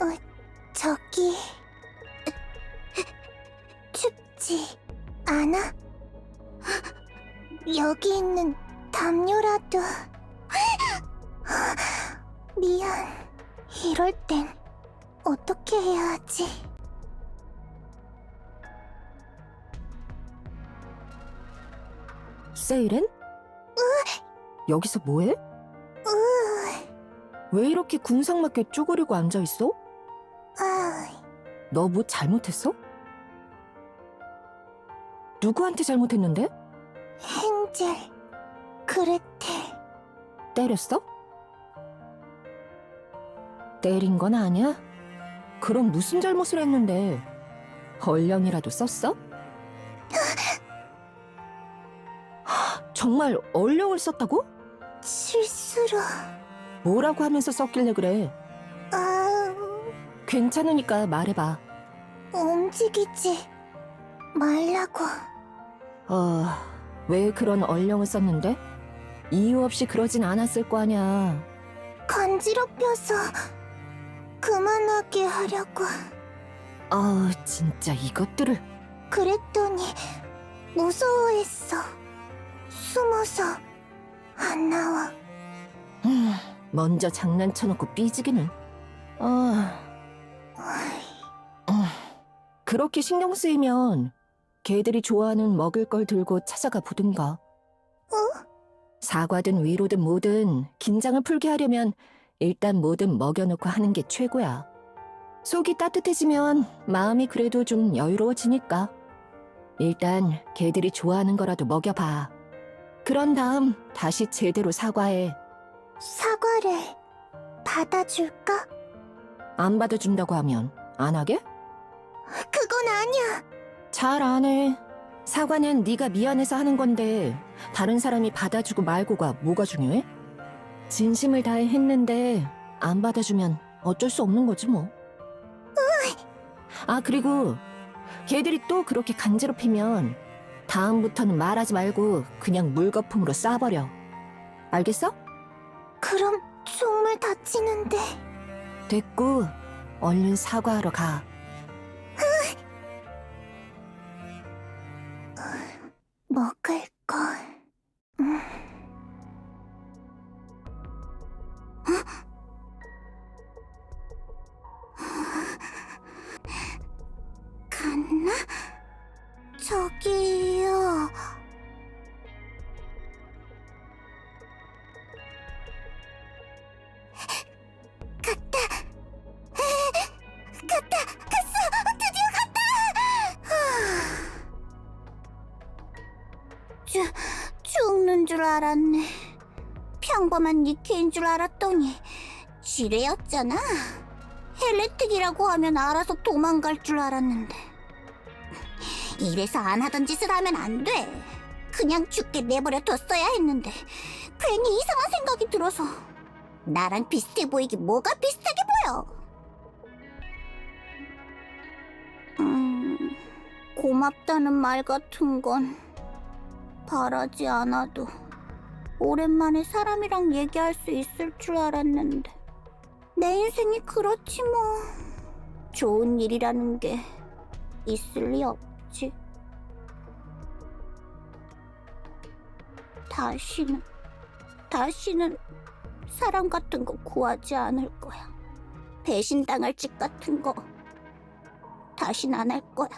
어, 저기 춥지 않아? 여기 있는 담요라도 미안 이럴 땐 어떻게 해야 하지? 세일은? 여기서 뭐해? 으, 왜 이렇게 궁상맞게 쪼그리고 앉아있어? 아, 너뭐 잘못했어? 누구한테 잘못했는데? 헨젤 그레텔 때렸어? 때린 건 아니야? 그럼 무슨 잘못을 했는데? 얼령이라도 썼어? 정말 얼령을 썼다고? 실수로 뭐라고 하면서 썼길래 그래? 아, 괜찮으니까 말해봐. 움직이지 말라고 어, 왜 그런 얼령을 썼는데? 이유 없이 그러진 않았을 거 아냐. 간지럽혀서 그만하게 하려고 아, 진짜 이것들을. 그랬더니 무서워했어 숨어서 안 나와 음, 먼저 장난쳐놓고 삐지기는. 아, 음, 그렇게 신경 쓰이면 걔들이 좋아하는 먹을 걸 들고 찾아가 보든가. 사과든 위로든 뭐든 긴장을 풀게 하려면 일단 뭐든 먹여놓고 하는 게 최고야. 속이 따뜻해지면 마음이 그래도 좀 여유로워지니까. 일단 걔들이 좋아하는 거라도 먹여봐. 그런 다음 다시 제대로 사과해. 사과를 받아줄까? 안 받아준다고 하면 안 하게? 아니야 잘 안 해. 사과는 네가 미안해서 하는 건데 다른 사람이 받아주고 말고가 뭐가 중요해? 진심을 다해 했는데 안 받아주면 어쩔 수 없는 거지 뭐. 아 그리고 걔들이 또 그렇게 간지럽히면 다음부터는 말하지 말고 그냥 물거품으로 쏴버려. 알겠어? 그럼 정말 다치는데 됐고 얼른 사과하러 가. 갔나? 저기요. 갔다. 갔다. 갔어. 드디어 갔다. 죽, 죽는 줄 알았네. 평범한 니케인 줄 알았더니 지뢰였잖아. 헬레틱이라고 하면 알아서 도망갈 줄 알았는데. 이래서 안 하던 짓을 하면 안 돼. 그냥 죽게 내버려 뒀어야 했는데 괜히 이상한 생각이 들어서 나랑 비슷해 보이기 뭐가 비슷하게 보여? 음, 고맙다는 말 같은 건 바라지 않아도 오랜만에 사람이랑 얘기할 수 있을 줄 알았는데 내 인생이 그렇지 뭐 좋은 일이라는 게 있을 리 없 지 다시는 다시는 사람 같은 거 구하지 않을 거야. 배신당할 짓 같은 거 다신 안 할 거야